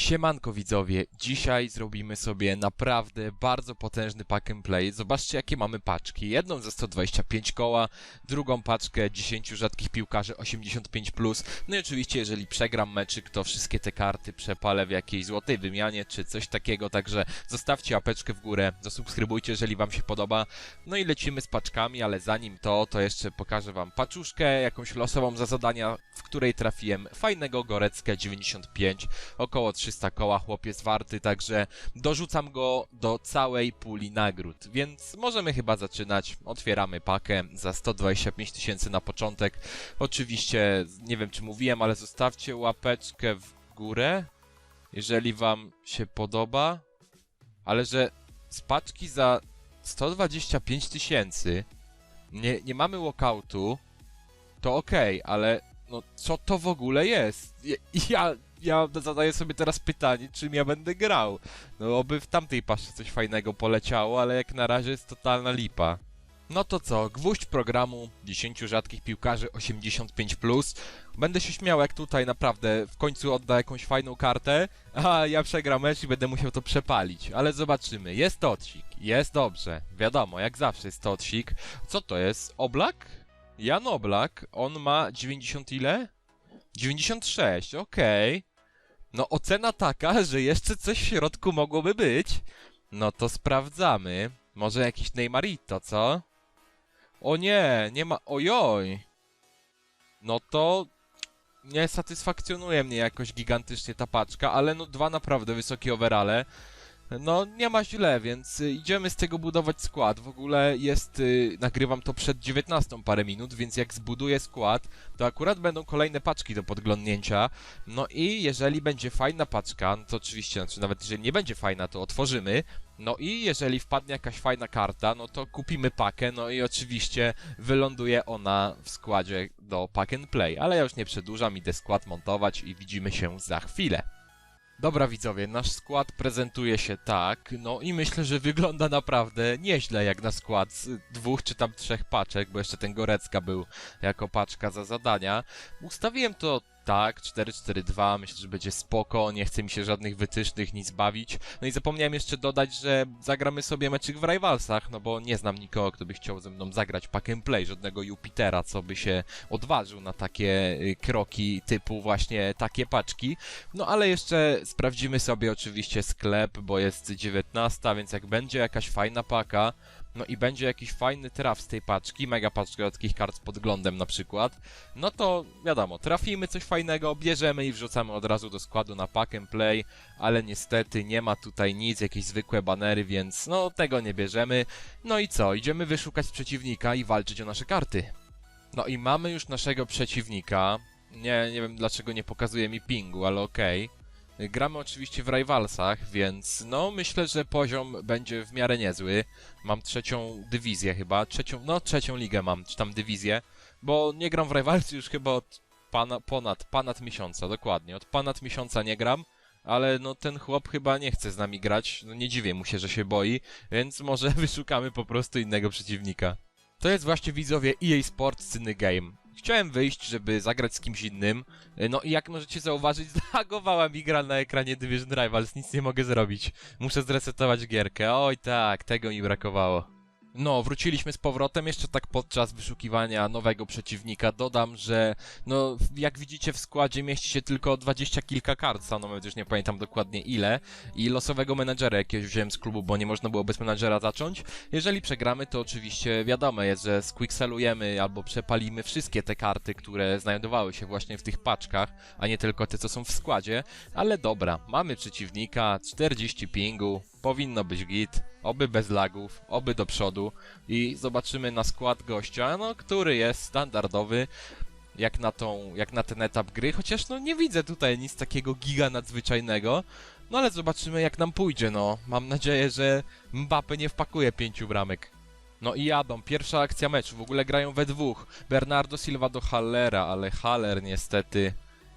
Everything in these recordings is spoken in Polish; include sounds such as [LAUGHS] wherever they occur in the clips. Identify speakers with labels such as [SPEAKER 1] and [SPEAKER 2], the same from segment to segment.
[SPEAKER 1] Siemanko widzowie, dzisiaj zrobimy sobie naprawdę bardzo potężny pack and play. Zobaczcie jakie mamy paczki. Jedną za 125 koła, drugą paczkę 10 rzadkich piłkarzy 85+. No i oczywiście jeżeli przegram meczyk, to wszystkie te karty przepalę w jakiejś złotej wymianie czy coś takiego. Także zostawcie łapeczkę w górę, zasubskrybujcie jeżeli wam się podoba. No i lecimy z paczkami, ale zanim to, to jeszcze pokażę wam paczuszkę, jakąś losową za zadania, w której trafiłem fajnego Gorecka 95, około 300 koła chłopiec warty, także dorzucam go do całej puli nagród. Więc możemy chyba zaczynać. Otwieramy pakę za 125 tysięcy na początek. Oczywiście, nie wiem czy mówiłem, ale zostawcie łapeczkę w górę, jeżeli wam się podoba. Ale że z paczki za 125 tysięcy nie, nie mamy walkoutu, to okej, ale no co to w ogóle jest? Ja, ja, ja zadaję sobie teraz pytanie, czym ja będę grał. No oby w tamtej pasze coś fajnego poleciało, ale jak na razie jest totalna lipa. No to co, gwóźdź programu 10 rzadkich piłkarzy 85+. Będę się śmiał jak tutaj naprawdę w końcu odda jakąś fajną kartę, a ja przegram mecz i będę musiał to przepalić. Ale zobaczymy, jest tocik, jest dobrze. Wiadomo, jak zawsze jest tocik. Co to jest? Oblak? Jan Oblak, on ma 90 ile? 96, okej. No ocena taka, że jeszcze coś w środku mogłoby być. No to sprawdzamy. Może jakiś Neymarito, co? O nie, nie ma... Ojoj! No to... Nie satysfakcjonuje mnie jakoś gigantycznie ta paczka, ale no dwa naprawdę wysokie overale. No, nie ma źle, więc y, idziemy z tego budować skład. W ogóle jest, y, nagrywam to przed 19 parę minut, więc jak zbuduję skład, to akurat będą kolejne paczki do podglądnięcia. No i jeżeli będzie fajna paczka, no to oczywiście, znaczy nawet jeżeli nie będzie fajna, to otworzymy. No i jeżeli wpadnie jakaś fajna karta, no to kupimy pakę, no i oczywiście wyląduje ona w składzie do pack and play. Ale ja już nie przedłużam, idę skład montować i widzimy się za chwilę. Dobra widzowie, nasz skład prezentuje się tak, no i myślę, że wygląda naprawdę nieźle jak na skład z dwóch czy tam trzech paczek, bo jeszcze ten Gorecka był jako paczka za zadania. Ustawiłem to tak, 4-4-2, myślę, że będzie spoko, nie chce mi się żadnych wytycznych, nic bawić. No i zapomniałem jeszcze dodać, że zagramy sobie meczyk w Rivalsach, no bo nie znam nikogo, kto by chciał ze mną zagrać pack and play, żadnego Jupitera, co by się odważył na takie y, kroki typu właśnie takie paczki. No ale jeszcze sprawdzimy sobie oczywiście sklep, bo jest 19, więc jak będzie jakaś fajna paka, no i będzie jakiś fajny traf z tej paczki, mega paczka takich kart z podglądem na przykład, no to wiadomo, trafimy coś fajnego, bierzemy i wrzucamy od razu do składu na pack and play, ale niestety nie ma tutaj nic, jakieś zwykłe banery, więc no tego nie bierzemy. No i co, idziemy wyszukać przeciwnika i walczyć o nasze karty. No i mamy już naszego przeciwnika. Nie, nie wiem dlaczego nie pokazuje mi pingu, ale okej. Gramy oczywiście w Rivalsach, więc no myślę, że poziom będzie w miarę niezły. Mam trzecią dywizję chyba, trzecią, no trzecią ligę mam, czy tam dywizję, bo nie gram w Rivalsy już chyba od pana, ponad, ponad miesiąca, dokładnie, od ponad miesiąca nie gram, ale no ten chłop chyba nie chce z nami grać, no nie dziwię mu się, że się boi, więc może [LAUGHS] wyszukamy po prostu innego przeciwnika. To jest właśnie widzowie EA Sports Cyny Game. Chciałem wyjść, żeby zagrać z kimś innym. No i jak możecie zauważyć, [LAUGHS] zlagowała mi gra na ekranie Division Rivals, nic nie mogę zrobić. Muszę zresetować gierkę. Oj tak, tego mi brakowało. No, wróciliśmy z powrotem, jeszcze tak podczas wyszukiwania nowego przeciwnika. Dodam, że no, jak widzicie w składzie mieści się tylko 20 kilka kart, nawet już nie pamiętam dokładnie ile. I losowego menadżera jakiegoś wziąłem z klubu, bo nie można było bez menadżera zacząć. Jeżeli przegramy, to oczywiście wiadomo jest, że squickselujemy albo przepalimy wszystkie te karty, które znajdowały się właśnie w tych paczkach, a nie tylko te, co są w składzie, ale dobra, mamy przeciwnika, 40 pingu, powinno być git, oby bez lagów, oby do przodu i zobaczymy na skład gościa, no, który jest standardowy, jak na tą, jak na ten etap gry, chociaż no nie widzę tutaj nic takiego giga nadzwyczajnego, no ale zobaczymy jak nam pójdzie, no. Mam nadzieję, że Mbappe nie wpakuje pięciu bramek. No i jadą, pierwsza akcja meczu, w ogóle grają we dwóch. Bernardo Silva do Hallera, ale Haller niestety,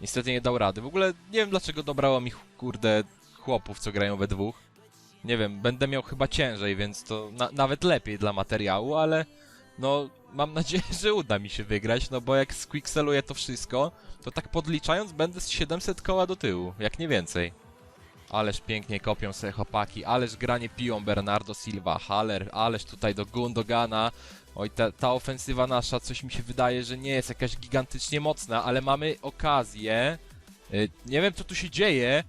[SPEAKER 1] niestety nie dał rady. W ogóle nie wiem dlaczego dobrało mi, kurde, chłopów, co grają we dwóch. Nie wiem, będę miał chyba ciężej, więc to na nawet lepiej dla materiału, ale no mam nadzieję, [LAUGHS] że uda mi się wygrać, no bo jak squickseluję to wszystko, to tak podliczając będę z 700 koła do tyłu, jak nie więcej. Ależ pięknie kopią sobie chłopaki, ależ granie piją Bernardo Silva, Haller, ależ tutaj do Gundogana. Oj, ta, ta ofensywa nasza, coś mi się wydaje, że nie jest jakaś gigantycznie mocna, ale mamy okazję. Y, Nie wiem, co tu się dzieje,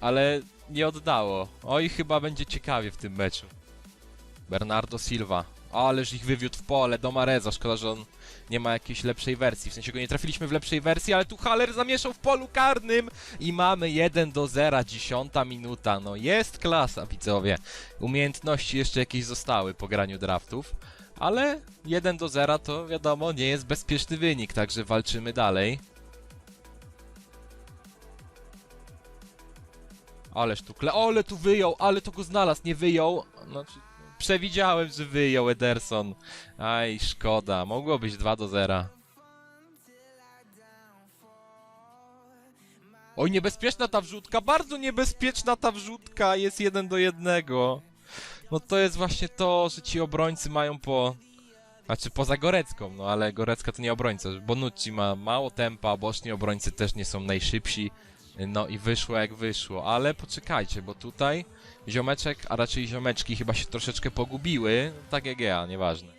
[SPEAKER 1] ale nie oddało. Oj, chyba będzie ciekawie w tym meczu. Bernardo Silva. Ależ ich wywiódł w pole do Mareza. Szkoda, że on nie ma jakiejś lepszej wersji. W sensie go nie trafiliśmy w lepszej wersji, ale tu Haller zamieszał w polu karnym i mamy 1 do 0, 10 minuta. No jest klasa, widzowie. Umiejętności jeszcze jakieś zostały po graniu draftów, ale 1 do 0 to wiadomo, nie jest bezpieczny wynik, także walczymy dalej. Ależ tu kle... Ale tu wyjął, ale to go znalazł, nie wyjął. Znaczy, przewidziałem, że wyjął Ederson. Aj, szkoda. Mogło być 2 do 0. Oj, niebezpieczna ta wrzutka, bardzo niebezpieczna ta wrzutka, jest 1 do 1. No to jest właśnie to, że ci obrońcy mają po... Znaczy poza Gorecką, no ale Gorecka to nie obrońca. Bonucci ma mało tempa, boczni obrońcy też nie są najszybsi. No i wyszło jak wyszło, ale poczekajcie, bo tutaj ziomeczek, a raczej ziomeczki chyba się troszeczkę pogubiły, tak jak ja, nieważne.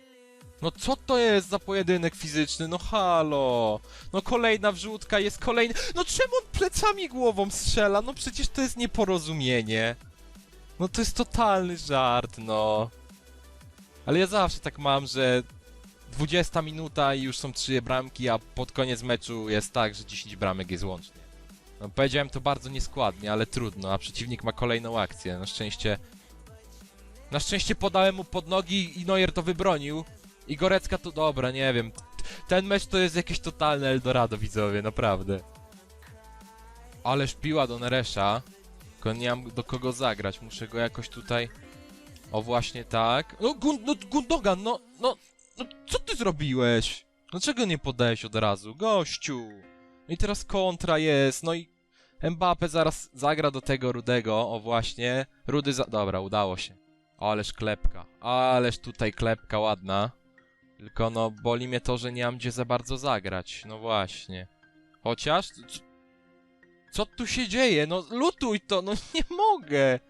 [SPEAKER 1] No co to jest za pojedynek fizyczny? No halo! No kolejna wrzutka, jest kolejny... No czemu on plecami głową strzela? No przecież to jest nieporozumienie. No to jest totalny żart, no. Ale ja zawsze tak mam, że 20 minuta i już są trzy bramki, a pod koniec meczu jest tak, że 10 bramek jest łącznie. No, powiedziałem to bardzo nieskładnie, ale trudno, a przeciwnik ma kolejną akcję. Na szczęście. Na szczęście podałem mu pod nogi i Neuer to wybronił. I Gorecka to dobra, nie wiem. Ten mecz to jest jakieś totalne Eldorado, widzowie, naprawdę. Ależ piła do Neresza. Tylko nie mam do kogo zagrać, muszę go jakoś tutaj... O, właśnie tak. No, Gun no Gundogan, no, no, no, co ty zrobiłeś? Dlaczego nie podałeś od razu? Gościu! No i teraz kontra jest, no i Mbappe zaraz zagra do tego Rudego, o właśnie. Rudy za... Dobra, udało się. Ależ klepka, ależ tutaj klepka ładna. Tylko no, boli mnie to, że nie mam gdzie za bardzo zagrać, no właśnie. Chociaż... Co tu się dzieje? No lutuj to, no [LAUGHS] nie mogę!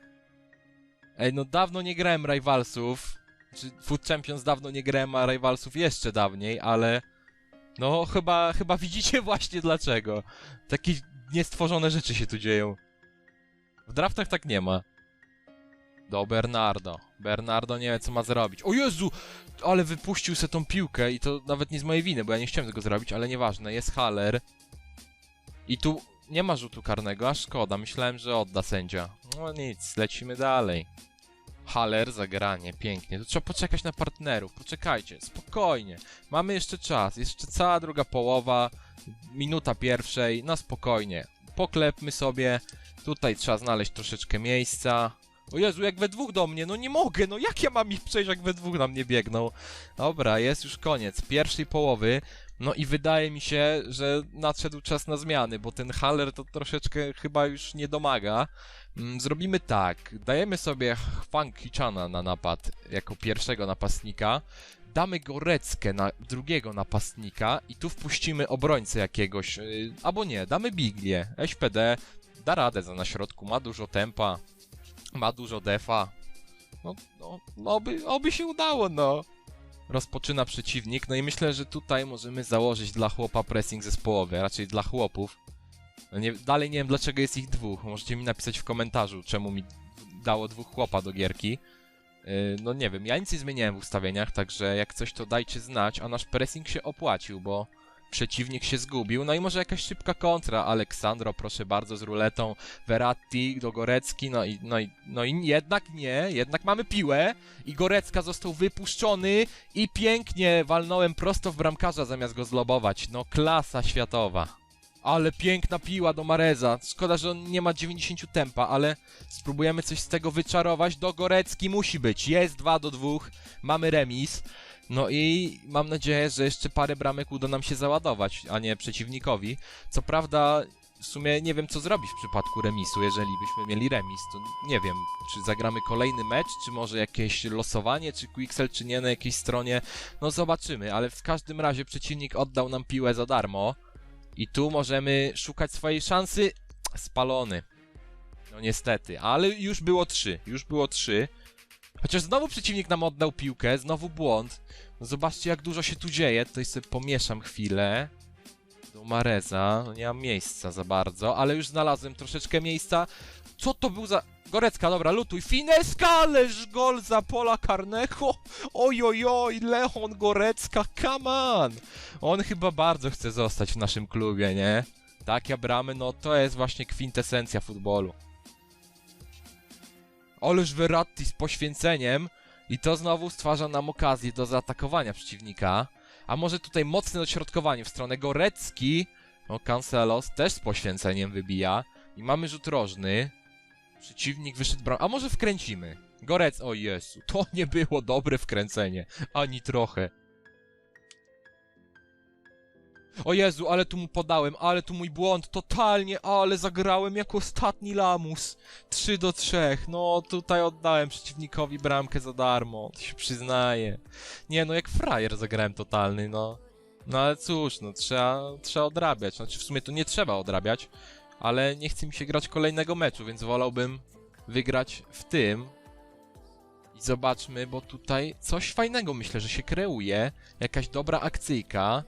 [SPEAKER 1] Ej, no dawno nie grałem Rivalsów. Czy Food Champions dawno nie grałem, a Rivalsów jeszcze dawniej, ale... No, chyba, chyba widzicie [LAUGHS] właśnie dlaczego. Takie niestworzone rzeczy się tu dzieją. W draftach tak nie ma. Do Bernardo. Bernardo nie wie co ma zrobić. O Jezu! Ale wypuścił se tą piłkę i to nawet nie z mojej winy, bo ja nie chciałem tego zrobić, ale nieważne. Jest Haller. I tu nie ma rzutu karnego, a szkoda. Myślałem, że odda sędzia. No nic, lecimy dalej. Haller, zagranie, pięknie. To trzeba poczekać na partnerów. Poczekajcie, spokojnie. Mamy jeszcze czas, jeszcze cała druga połowa, minuta pierwszej, na spokojnie. Poklepmy sobie. Tutaj trzeba znaleźć troszeczkę miejsca. O Jezu, jak we dwóch do mnie, no nie mogę, no jak ja mam ich przejść, jak we dwóch na mnie biegną? Dobra, jest już koniec pierwszej połowy. No i wydaje mi się, że nadszedł czas na zmiany, bo ten Haller to troszeczkę chyba już nie domaga. Mm, Zrobimy tak, dajemy sobie Fang Hichana na napad jako pierwszego napastnika, damy Goreckę na drugiego napastnika i tu wpuścimy obrońcę jakiegoś, yy, albo nie, damy Biglię, SPD, da radę za na środku, ma dużo tempa, ma dużo defa, no, no, no oby, oby się udało, no. Rozpoczyna przeciwnik, no i myślę, że tutaj możemy założyć dla chłopa pressing zespołowy, raczej dla chłopów. No nie, dalej nie wiem dlaczego jest ich dwóch. Możecie mi napisać w komentarzu, czemu mi dało dwóch chłopa do gierki. Yy, no nie wiem, ja nic nie zmieniałem w ustawieniach, także jak coś to dajcie znać, a nasz pressing się opłacił, bo przeciwnik się zgubił. No i może jakaś szybka kontra. Aleksandro, proszę bardzo, z ruletą. Verratti do Gorecki, no i, no i, no i jednak nie, jednak mamy piłę i Gorecka został wypuszczony i pięknie walnąłem prosto w bramkarza zamiast go zlobować. No klasa światowa. Ale piękna piła do Mareza. Szkoda, że on nie ma 90 tempa, ale spróbujemy coś z tego wyczarować. Do Gorecki musi być. Jest 2 do 2. Mamy remis. No i mam nadzieję, że jeszcze parę bramek uda nam się załadować, a nie przeciwnikowi. Co prawda, w sumie nie wiem co zrobić w przypadku remisu, jeżeli byśmy mieli remis. To nie wiem, czy zagramy kolejny mecz, czy może jakieś losowanie, czy Quixel, czy nie na jakiejś stronie. No zobaczymy, ale w każdym razie przeciwnik oddał nam piłę za darmo. I tu możemy szukać swojej szansy. Spalony. No niestety, ale już było trzy, już było trzy. Chociaż znowu przeciwnik nam oddał piłkę, znowu błąd. No zobaczcie jak dużo się tu dzieje, tutaj sobie pomieszam chwilę. Do Mareza, no nie mam miejsca za bardzo, ale już znalazłem troszeczkę miejsca. Co to był za... Gorecka, dobra, lutuj. Fineska, ależ gol za pola karnego. Ojojoj, Leon Gorecka, come on. On chyba bardzo chce zostać w naszym klubie, nie? Takie bramy, no to jest właśnie kwintesencja futbolu. Oleż Verratti z poświęceniem i to znowu stwarza nam okazję do zaatakowania przeciwnika. A może tutaj mocne dośrodkowanie w stronę Gorecki. O, Cancelos też z poświęceniem wybija. I mamy rzut rożny. Przeciwnik wyszedł bram... A może wkręcimy? Gorec... O Jezu, to nie było dobre wkręcenie. Ani trochę. O Jezu, ale tu mu podałem, ale tu mój błąd, totalnie, ale zagrałem jako ostatni lamus. 3 do 3, no tutaj oddałem przeciwnikowi bramkę za darmo, to się przyznaję. Nie no, jak frajer zagrałem totalny, no. No ale cóż, no trzeba, trzeba odrabiać, znaczy w sumie to nie trzeba odrabiać, ale nie chce mi się grać kolejnego meczu, więc wolałbym wygrać w tym. I zobaczmy, bo tutaj coś fajnego myślę, że się kreuje, jakaś dobra akcyjka.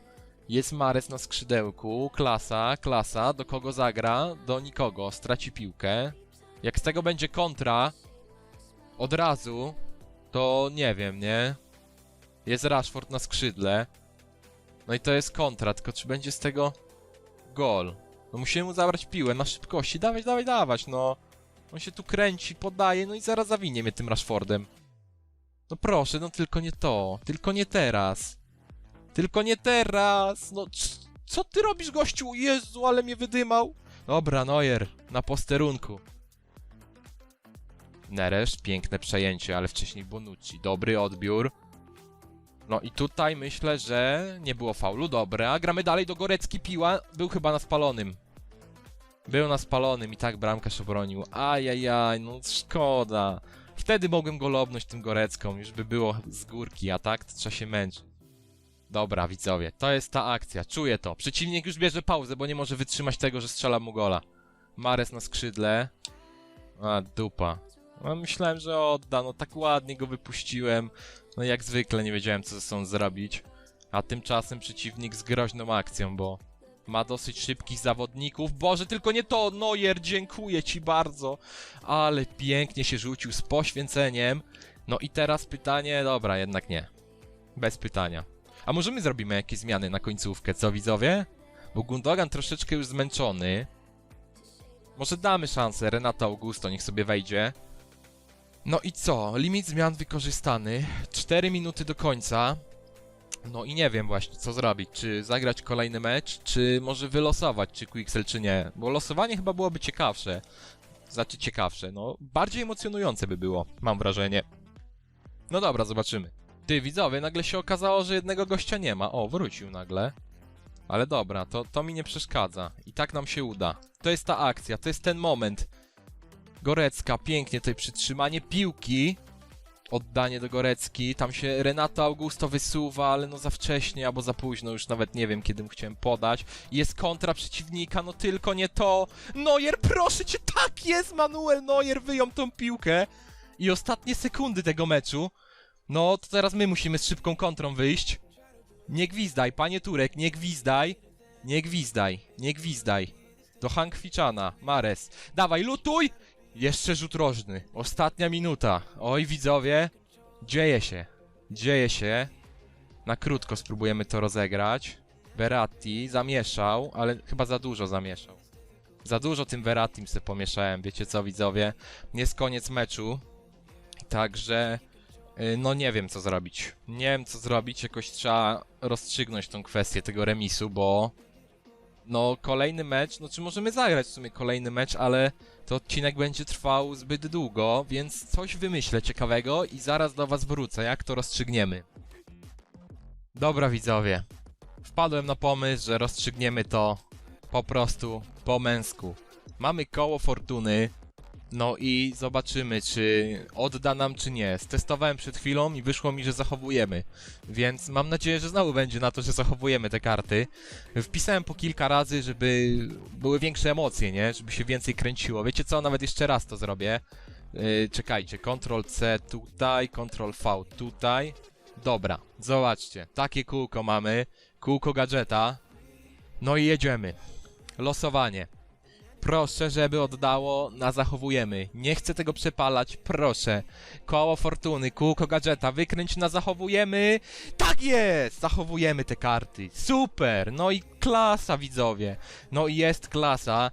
[SPEAKER 1] Jest Mares na skrzydełku, klasa, klasa, do kogo zagra? Do nikogo, straci piłkę. Jak z tego będzie kontra, od razu, to nie wiem, nie? Jest Rashford na skrzydle. No i to jest kontra, tylko czy będzie z tego gol? No musimy mu zabrać piłę na szybkości, dawać, dawać, dawać, no. On się tu kręci, podaje, no i zaraz zawinie mnie tym Rashfordem. No proszę, no tylko nie to, tylko nie teraz. Tylko nie teraz! No, co ty robisz, gościu? Jezu, ale mnie wydymał! Dobra, Neuer, na posterunku. Neresz, piękne przejęcie, ale wcześniej Bonucci. Dobry odbiór. No i tutaj myślę, że nie było faulu. Dobra, gramy dalej do Gorecki Piła. Był chyba na spalonym. Był na spalonym i tak bramkarz obronił. Ajajaj, no szkoda. Wtedy mogłem go lobnąć tym Gorecką, już by było z górki, a tak to trzeba się męczyć. Dobra, widzowie, to jest ta akcja, czuję to. Przeciwnik już bierze pauzę, bo nie może wytrzymać tego, że strzela mu gola. Mares na skrzydle. A, dupa. No, myślałem, że odda, no tak ładnie go wypuściłem. No jak zwykle nie wiedziałem, co ze sobą zrobić. A tymczasem przeciwnik z groźną akcją, bo ma dosyć szybkich zawodników. Boże, tylko nie to! Neuer, dziękuję ci bardzo! Ale pięknie się rzucił z poświęceniem. No i teraz pytanie, dobra, jednak nie. Bez pytania. A może my zrobimy jakieś zmiany na końcówkę, co widzowie? Bo Gundogan troszeczkę już zmęczony. Może damy szansę, Renato Augusto niech sobie wejdzie. No i co? Limit zmian wykorzystany. 4 minuty do końca. No i nie wiem właśnie, co zrobić. Czy zagrać kolejny mecz, czy może wylosować, czy Quixel, czy nie. Bo losowanie chyba byłoby ciekawsze. Znaczy ciekawsze, no bardziej emocjonujące by było, mam wrażenie. No dobra, zobaczymy. Ty, widzowie, nagle się okazało, że jednego gościa nie ma. O, wrócił nagle. Ale dobra, to, to mi nie przeszkadza. I tak nam się uda. To jest ta akcja, to jest ten moment. Gorecka, pięknie tutaj przytrzymanie piłki. Oddanie do Gorecki. Tam się Renato Augusto wysuwa, ale no za wcześnie albo za późno. Już nawet nie wiem, kiedy mu chciałem podać. Jest kontra przeciwnika, no tylko nie to. Neuer, proszę cię, tak jest! Manuel Neuer wyjął tą piłkę. I ostatnie sekundy tego meczu. No, to teraz my musimy z szybką kontrą wyjść. Nie gwizdaj, panie Turek, nie gwizdaj. Nie gwizdaj, nie gwizdaj. Do Hankwiczana, Mares. Dawaj, lutuj! Jeszcze rzut rożny. Ostatnia minuta. Oj, widzowie. Dzieje się. Dzieje się. Na krótko spróbujemy to rozegrać. Verratti zamieszał, ale chyba za dużo zamieszał. Za dużo tym Verrattim se pomieszałem, wiecie co widzowie? Jest koniec meczu. Także... Y, No nie wiem co zrobić. Nie wiem co zrobić, jakoś trzeba rozstrzygnąć tą kwestię tego remisu, bo no kolejny mecz, no czy możemy zagrać w sumie kolejny mecz, ale to odcinek będzie trwał zbyt długo, więc coś wymyślę ciekawego i zaraz do was wrócę, jak to rozstrzygniemy. Dobra widzowie, wpadłem na pomysł, że rozstrzygniemy to po prostu po męsku. Mamy koło fortuny, No i zobaczymy, czy odda nam, czy nie. Stestowałem przed chwilą i wyszło mi, że zachowujemy. Więc mam nadzieję, że znowu będzie na to, że zachowujemy te karty. Wpisałem po kilka razy, żeby były większe emocje, nie? Żeby się więcej kręciło. Wiecie co? Nawet jeszcze raz to zrobię. Yy, czekajcie, Ctrl C tutaj, Ctrl V tutaj. Dobra, zobaczcie. Takie kółko mamy. Kółko gadżeta. No i jedziemy. Losowanie. Proszę, żeby oddało na zachowujemy. Nie chcę tego przepalać, proszę. Koło fortuny, kółko gadżeta, wykręć na zachowujemy. Tak jest! Zachowujemy te karty. Super! No i klasa, widzowie. No i jest klasa.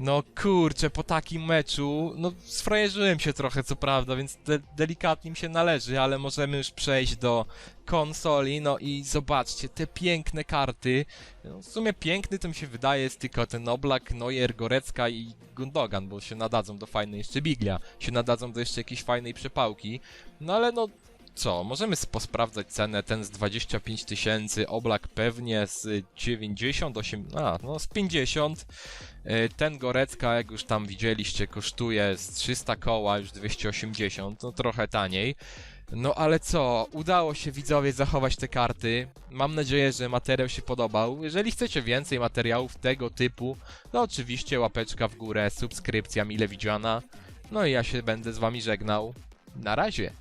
[SPEAKER 1] No kurczę, po takim meczu, no sfrajerzyłem się trochę, co prawda, więc de delikatnie mi się należy, ale możemy już przejść do konsoli, no i zobaczcie, te piękne karty. No, w sumie piękny to mi się wydaje jest tylko ten Oblak, Neuer, Gorecka i Gundogan, bo się nadadzą do fajnej jeszcze Biglia, się nadadzą do jeszcze jakiejś fajnej przepałki. No ale no, co, możemy posprawdzać cenę, ten z 25 tysięcy, Oblak pewnie z 98, a no z 50. E, Ten Gorecka, jak już tam widzieliście, kosztuje z 300 koła już 280, no trochę taniej. No ale co, udało się widzowie zachować te karty. Mam nadzieję, że materiał się podobał. Jeżeli chcecie więcej materiałów tego typu, to oczywiście łapeczka w górę, subskrypcja mile widziana. No i ja się będę z wami żegnał. Na razie.